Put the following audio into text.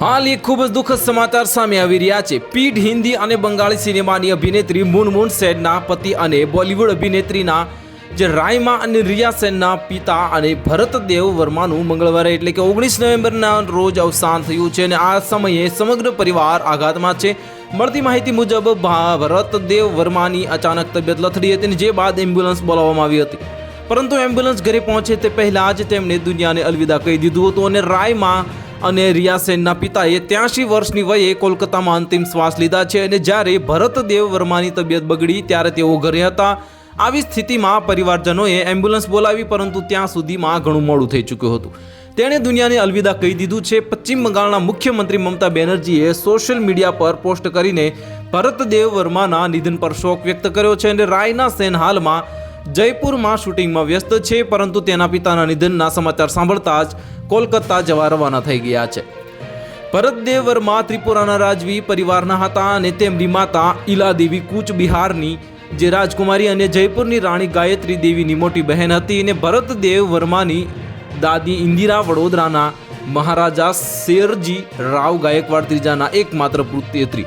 હાલ એક ખૂબ જ દુઃખદ સમાચાર સામે આવી રહ્યા છે. પીઢ હિન્દી અને બંગાળી સિનેમાની અભિનેત્રી મુનમુન સેનના પતિ અને બોલિવૂડ અભિનેત્રીના જે રાયમા અને રિયા સેનના પિતા અને ભરત દેવ વર્માનું મંગળવારે એટલે કે ઓગણીસ નવેમ્બરના રોજ અવસાન થયું છે અને આ સમયે સમગ્ર પરિવાર આઘાતમાં છે. મળતી માહિતી મુજબ ભરત દેવ વર્માની અચાનક તબિયત લથડી હતી અને જે બાદ એમ્બ્યુલન્સ બોલાવવામાં આવી હતી. પરંતુ એમ્બ્યુલન્સ ઘરે પહોંચે તે પહેલાં જ તેમણે દુનિયાને અલવિદા કહી દીધું હતું અને રાયમાં અને રિયા સેનના પિતાએ ત્યાંશી વર્ષની વયે કોલકાતામાં અંતિમ શ્વાસ લીધા છે અને જ્યારે ભરતદેવ વર્માની તબિયત બગડી ત્યારે તેઓ ઘરે હતા. આવી સ્થિતિમાં પરિવારજનોએ એમ્બ્યુલન્સ બોલાવી પરંતુ ત્યાં સુધીમાં ઘણું મોડું થઈ ચૂક્યું હતું. તેણે દુનિયાને અલવિદા કહી દીધું છે, પશ્ચિમ બંગાળના મુખ્યમંત્રી મમતા બેનર્જીએ સોશિયલ મીડિયા પર પોસ્ટ કરીને ભરતદેવ વર્માના નિધન પર શોક વ્યક્ત કર્યો છે અને રાયના સેન હાલમાં જયપુરમાં શૂટિંગમાં વ્યસ્ત છે, પરંતુ તેના પિતાના નિધનના સમાચાર સાંભળતા જ કોલકાતા જવા રવાના થઈ ગયા છે. ભરતદેવ વર્મા ત્રિપુરાના રાજવી પરિવારના હતા અને તેમની માતા ઈલાદેવી કૂચ બિહારની જે રાજકુમારી અને જયપુરની રાણી ગાયત્રી દેવીની મોટી બહેન હતી અને ભરત દેવ વર્માની દાદી ઇન્દિરા વડોદરાના મહારાજા શેરજી રાવ ગાયકવાડ ત્રીજાના એકમાત્ર પુત્રી